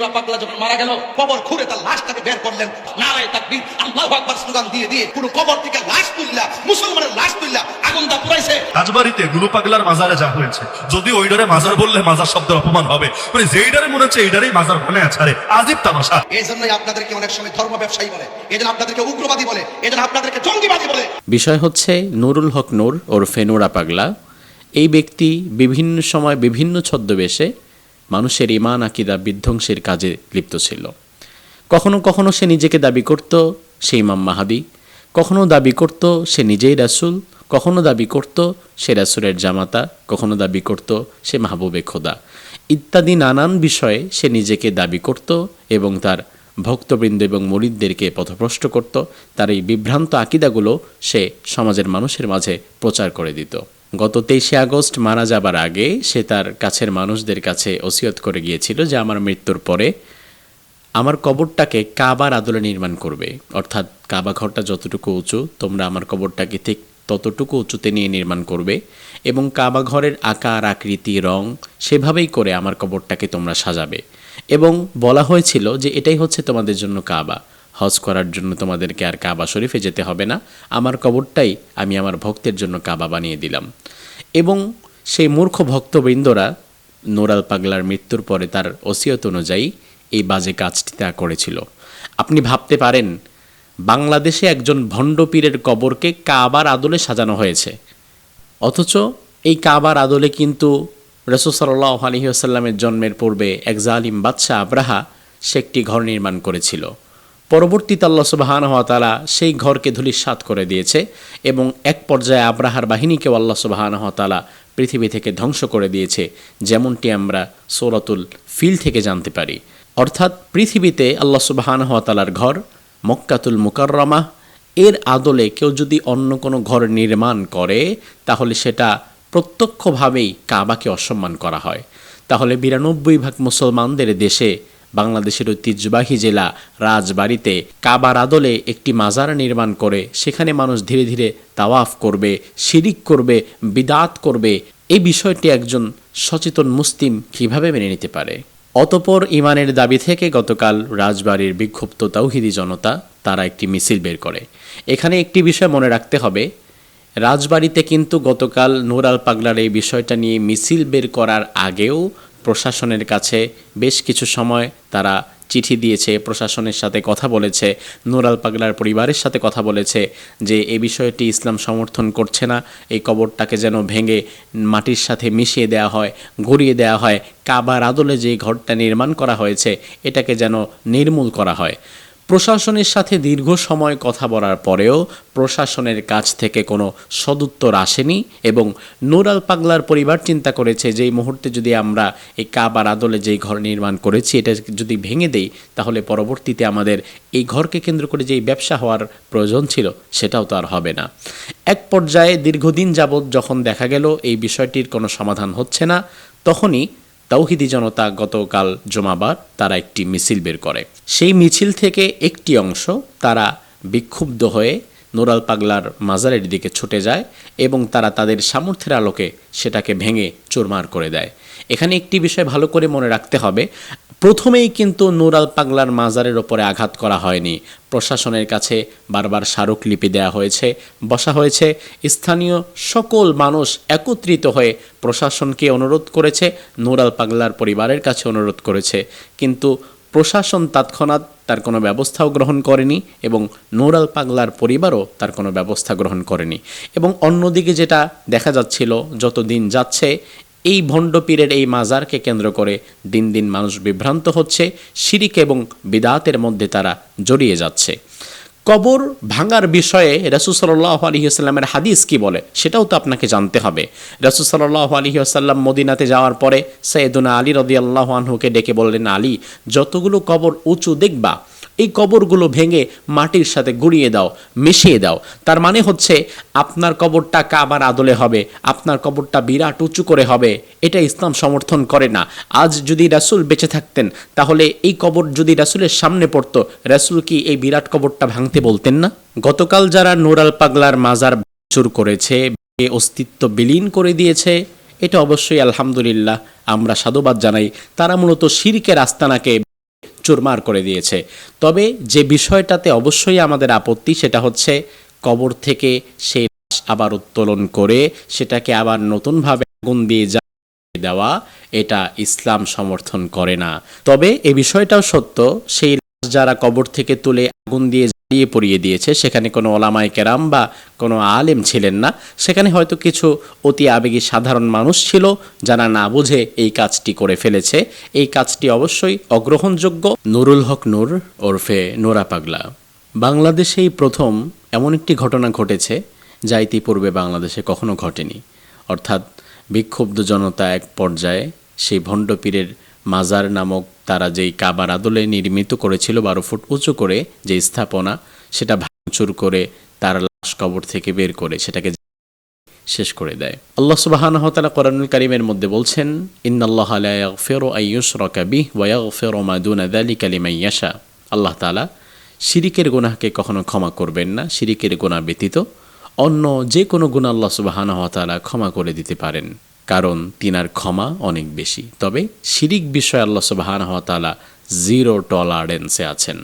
আল্লাহ পাগলা যখন মারা গেল কবর খুঁড়ে তার লাশটাকে বের করলেন। নারায় তাকবীর আল্লাহু আকবার স্লোগান দিয়ে দিয়ে পুরো কবর থেকে লাশ তুললা মুসলমানের লাশ তুললা আগুন দা পুরাইছে রাজবাড়িতে গুরু পাগলার মাজারে যা হয়েছে যদি ওই ডরে মাজার বললে মাজার শব্দের অপমান হবে মানে যেই ডরে মনে হচ্ছে এই ডরেই মাজার মনে আছে আরে আজিব তামাশা। এই জন্যই আপনাদেরকে অনেক সময় ধর্ম ব্যবসায়ী বলে এই জন্য আপনাদেরকে উগ্রবাদী বলে এই জন্য আপনাদেরকে জঙ্গিবাদী বলে। বিষয় হচ্ছে নুরুল হক নূর ওরফে নোরা পাগলা। এই ব্যক্তি বিভিন্ন সময় বিভিন্ন ছদ্মবেশে মানুষের ইমান আকিদা বিধ্বংসের কাজে লিপ্ত ছিল। কখনো কখনো সে নিজেকে দাবি করত, সে ইমাম মাহাদি। কখনো দাবি করত, সে নিজেই রাসুল। কখনো দাবি করত, সে রাসূলের জামাতা। কখনো দাবি করত, সে মাহবুবে খোদা। ইত্যাদি নানান বিষয়ে সে নিজেকে দাবি করত এবং তার ভক্তবৃন্দ এবং মরিদদেরকে পথভ্রষ্ট করত। তার এই বিভ্রান্ত আকিদাগুলো সে সমাজের মানুষের মাঝে প্রচার করে দিত। গত তেইশে আগস্ট মারা যাবার আগে সে তার কাছের মানুষদের কাছে ওসিয়ত করে গিয়েছিল যে আমার মৃত্যুর পরে আমার কবরটাকে কাবার আদলে নির্মাণ করবে। অর্থাৎ কাবা ঘরটা যতটুকু উঁচু, তোমরা আমার কবরটাকে ঠিক ততটুকু উঁচুতে নিয়ে নির্মাণ করবে এবং কাবা ঘরের আকার, আকৃতি, রং সেভাবেই করে আমার কবরটাকে তোমরা সাজাবে। এবং বলা হয়েছিল যে এটাই হচ্ছে তোমাদের জন্য কাবা। হজ করার জন্য তোমাদেরকে আর কাবা শরীফে যেতে হবে না। আমার কবরটাই আমি আমার ভক্তের জন্য কাবা বানিয়ে দিলাম। এবং সেই মূর্খ ভক্তবৃন্দরা নোরাল পাগলার মৃত্যুর পরে তার ওসিয়ত অনুযায়ী এই বাজে কাজটি তা করেছিল। আপনি ভাবতে পারেন, বাংলাদেশে একজন ভণ্ডপীরের কবরকে কাবার আদলে সাজানো হয়েছে। অথচ এই কাবার আদলে কিন্তু রসুসাল্লাহ আলহিহাসাল্লামের জন্মের পূর্বে এক জালিম বাদশাহ আব্রাহা সে একটি ঘর নির্মাণ করেছিল। পরবর্তীতে আল্লাহ সুবাহান তালা সেই ঘরকে ধূলিসাৎ করে দিয়েছে এবং এক পর্যায়ে আব্রাহার বাহিনীকেও আল্লাহ সুবাহান তালা পৃথিবী থেকে ধ্বংস করে দিয়েছে, যেমনটি আমরা সৌরাতুল ফিল থেকে জানতে পারি। অর্থাৎ পৃথিবীতে আল্লাহ সুবাহান তালার ঘর, মক্কাতুল মুকাররমা, এর আদলে কেউ যদি অন্য কোনো ঘর নির্মাণ করে, তাহলে সেটা প্রত্যক্ষভাবেই কাবাকে অসম্মান করা হয়। তাহলে বিরানব্বই ভাগ মুসলমানদের দেশে বাংলাদেশের ঐতিহ্যবাহী জেলা রাজবাড়িতে কাবার আদলে একটি মাজার নির্মাণ করে। সেখানে মানুষ ধীরে ধীরে তাওয়াফ করবে, শিরিক করবে, বিদাত করবে। এই বিষয়টি একজন সচেতন মুসলিম কীভাবে মেনে নিতে পারে? অতপর ইমানের দাবি থেকে গতকাল রাজবাড়ির বিক্ষুব্ধ তাওহিদি জনতা তারা একটি মিছিল বের করে। এখানে একটি বিষয় মনে রাখতে হবে, রাজবাড়িতে কিন্তু গতকাল নুরাল পাগলার এই বিষয়টা নিয়ে মিছিল বের করার আগেও প্রশাসনের কাছে বেশ কিছু সময় তারা চিঠি দিয়েছে, প্রশাসনের সাথে কথা বলেছে, নুরাল পাগলার পরিবারের সাথে কথা বলেছে যে এ বিষয়টি ইসলাম সমর্থন করছে না, এই কবরটাকে যেন ভেঙে মাটির সাথে মিশিয়ে দেওয়া হয়, ঘুরিয়ে দেওয়া হয়, কাবার আদলে যে ঘরটা নির্মাণ করা হয়েছে, এটাকে যেন নির্মূল করা হয়। প্রশাসনের সাথে দীর্ঘ সময় কথা বলার পরেও প্রশাসনের কাছ থেকে কোনো সদুত্তর আসেনি এবং নুরাল পাগলার পরিবার চিন্তা করেছে যে এই মুহূর্তে যদি আমরা এই কাবার আদলে যেই ঘর নির্মাণ করেছি, এটা যদি ভেঙে দেই, তাহলে পরবর্তীতে আমাদের এই ঘরকে কেন্দ্র করে যেই ব্যবসা হওয়ার প্রয়োজন ছিল, সেটাও তো আর হবে না। এক পর্যায়ে দীর্ঘদিন যাবৎ যখন দেখা গেল এই বিষয়টির কোনো সমাধান হচ্ছে না, তখনই তাওহিদি জনতা গতকাল জমাবার তারা একটি মিছিল বের করে। সেই মিছিল থেকে একটি অংশ তারা বিক্ষুব্ধ হয়ে নোরাল পাগলার মাজারের দিকে ছুটে যায় এবং তারা তাদের সামর্থ্যের আলোকে সেটাকে ভেঙে চোরমার করে দেয়। এখানে একটি বিষয় ভালো করে মনে রাখতে হবে প্রথমেই কিন্তু নুরাল পাগলার মাজারের ওপরে আঘাত করা হয়নি। প্রশাসনের কাছে বারবার স্মারকলিপি দেওয়া হয়েছে, বসা হয়েছে। স্থানীয় সকল মানুষ একত্রিত হয়ে প্রশাসনকে অনুরোধ করেছে নুরাল পাগলার পরিবারের কাছে অনুরোধ করেছে। কিন্তু প্রশাসন তৎক্ষণাৎ তার কোনো ব্যবস্থাও গ্রহণ করেনি এবং নুরাল পাগলার পরিবারও তার কোনো ব্যবস্থা গ্রহণ করেনি। এবং অন্যদিকে যেটা দেখা যাচ্ছিল যত দিন যাচ্ছে এই ভণ্ডপীরের এই মাজারকে কেন্দ্র করে দিন দিন মানুষ বিভ্রান্ত হচ্ছে, শিরিক এবং বিদাতের মধ্যে তারা জড়িয়ে যাচ্ছে। কবর ভাঙার বিষয়ে রসুসল্লাহ আলহিউসাল্লামের হাদিস কি বলে? সেটাও তো আপনাকে জানতে হবে। রসুসল্লাহ আলহিউসাল্লাম মদিনাতে যাওয়ার পরে সৈয়দুনা আলী রদি আল্লাহ আনহুকে ডেকে বললেন, আলী, যতগুলো কবর উঁচু দেখবা এই কবরগুলো ভেঙে মাটির সাথে গুঁড়িয়ে দাও, মিশিয়ে দাও। তার মানে হচ্ছে, আপনার কবরটা কাবার আদলে হবে, আপনার কবরটা বিরাট উঁচু করে হবে। এটা ইসলাম সমর্থন করে না। আজ যদি রাসুল বেঁচে থাকতেন, তাহলে এই কবর যদি রাসুলের সামনে পড়ত, রাসুল কি এই বিরাট কবরটা ভাঙতে বলতেন না? গতকাল যারা নোরাল পাগলার মাজার চুর করেছে অস্তিত্ব বিলীন করে দিয়েছে, এটা অবশ্যই আলহামদুলিল্লাহ, আমরা সাধুবাদ জানাই। তারা মূলত শিরকের আস্তানাকে চুরমার করে দিয়েছে। তবে যে বিষয়টাতে অবশ্যই আমাদের আপত্তি সেটা হচ্ছে কবর থেকে সেই লাশ আবার উত্তোলন করে সেটাকে আবার নতুনভাবে আগুন দিয়ে দেওয়া, এটা ইসলাম সমর্থন করে না। তবে এ বিষয়টাও সত্য, সেই লাশ যারা কবর থেকে তুলে আগুন দিয়ে জ্বালিয়ে পড়িয়ে দিয়েছে। সেখানে কোনো ওলামায় কেরাম বা কোনো আলেম ছিলেন না। সেখানে হয়তো কিছু অতি আবেগী সাধারণ মানুষ ছিল যারা না বুঝে এই কাজটি করে ফেলেছে। এই কাজটি অবশ্যই অগ্রহণযোগ্য। নুরুল হক নূর ওরফে নোরা পাগলা। বাংলাদেশেই প্রথম এমন একটি ঘটনা ঘটেছে যা ইতিপূর্বে বাংলাদেশে কখনো ঘটেনি। অর্থাৎ বিক্ষুব্ধ জনতা এক পর্যায়ে সেই ভণ্ডপীরের মাজার নামক তারা যেই কাবার আদলে নির্মিত করেছিল বারো ফুট উঁচু করে যে স্থাপনা, সেটা ভাঙচুর করে তার লাশ কবর থেকে বের করে সেটাকে শেষ করে দেয়। আল্লাহ সুবাহানহ তালা কোরআনুল কারিমের মধ্যে বলছেন, ইন্নাল্লাহ যালিকা লিমান ইয়াশা। আল্লাহ তাআলা শিরিকের গুনাহকে কখনো ক্ষমা করবেন না, শিরিকের গুনাহ ব্যতীত অন্য যে কোনো গুণা আল্লাহ সুবাহানহ ক্ষমা করে দিতে পারেন। কারণ তিনার ক্ষমা অনেক বেশি। তবে শিরিক বিষয়ে আল্লাহ সুবাহানহ তাআলা জিরো টলারেন্সে আছেন।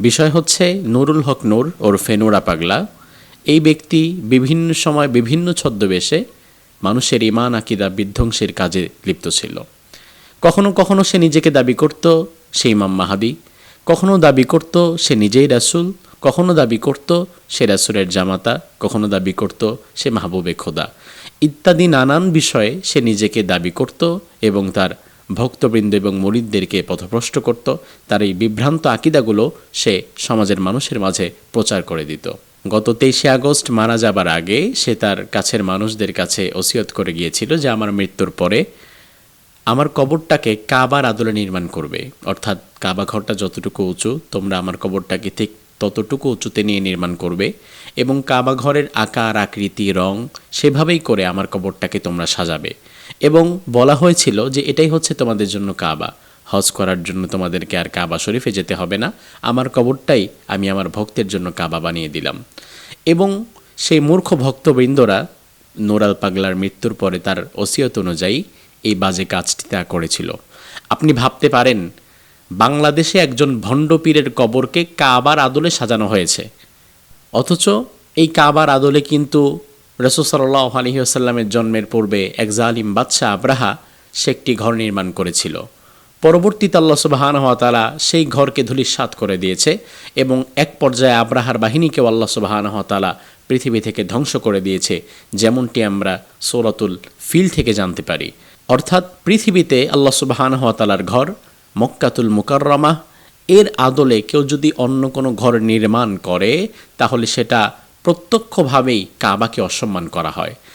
বিষয় হচ্ছে নুরুল হক নূর ওরফে নোরা পাগলা। এই ব্যক্তি বিভিন্ন সময় বিভিন্ন ছদ্মবেশে মানুষের ইমান আকিদা বিধ্বংসের কাজে লিপ্ত ছিল। কখনো কখনো সে নিজেকে দাবি করত, সে ইমাম মাহাদি। কখনো দাবি করত, সে নিজেই রাসূল। কখনো দাবি করত সে রাসূলের জামাতা, কখনো দাবি করত সে মাহবুবে খোদা। ইত্যাদি নানান বিষয়ে সে নিজেকে দাবি করত এবং তার ভক্তবৃন্দ এবং মরিদদেরকে পথভ্রষ্ট করত। তার এই বিভ্রান্ত আকিদাগুলো সে সমাজের মানুষের মাঝে প্রচার করে দিত। গত তেইশে আগস্ট মারা যাবার আগে সে তার কাছের মানুষদের কাছে ওসিয়ত করে গিয়েছিল যে, আমার মৃত্যুর পরে আমার কবরটাকে কাবার আদলে নির্মাণ করবে। অর্থাৎ কাবা ঘরটা যতটুকু উঁচু, তোমরা আমার কবরটাকে ঠিক ততটুকু উঁচুতে নিয়ে নির্মাণ করবে এবং কাবা ঘরের আকার, আকৃতি, রং সেভাবেই করে আমার কবরটাকে তোমরা সাজাবে। এবং বলা হয়েছিল যে এটাই হচ্ছে তোমাদের জন্য কাবা। হজ করার জন্য তোমাদেরকে আর কাবা শরীফে যেতে হবে না। আমার কবরটাই আমি আমার ভক্তের জন্য কাবা বানিয়ে দিলাম। এবং সেই মূর্খ ভক্তবৃন্দরা নোরাল পাগলার মৃত্যুর পরে তার ওসিয়ত অনুযায়ী এই বাজে কাজটি তা করেছিল। আপনি ভাবতে পারেন বাংলাদেশে একজন ভণ্ডপীরের কবরকে কাবার আদলে সাজানো হয়েছে। অথচ এই কাবার আদলে কিন্তু রসুসাল্লাহ আলহিহাসাল্লামের জন্মের পূর্বে এক জালিম বাদশাহ আব্রাহা সে একটি ঘর নির্মাণ করেছিল। পরবর্তীতে আল্লাহ সুবাহান সেই ঘরকে ধূলিসাৎ করে দিয়েছে এবং এক পর্যায়ে আব্রাহার বাহিনীকেও আল্লাহ সুবাহান পৃথিবী থেকে ধ্বংস করে দিয়েছে, যেমনটি আমরা সৌরাতুল ফিল থেকে জানতে পারি। অর্থাৎ পৃথিবীতে আল্লাহ সুবাহান ঘর মক্কাতুল মুকাররমা, এর আদলে কেউ যদি অন্য কোনো ঘর নির্মাণ করে, তাহলে সেটা প্রত্যক্ষভাবেই কাবাকে অসম্মান করা হয়।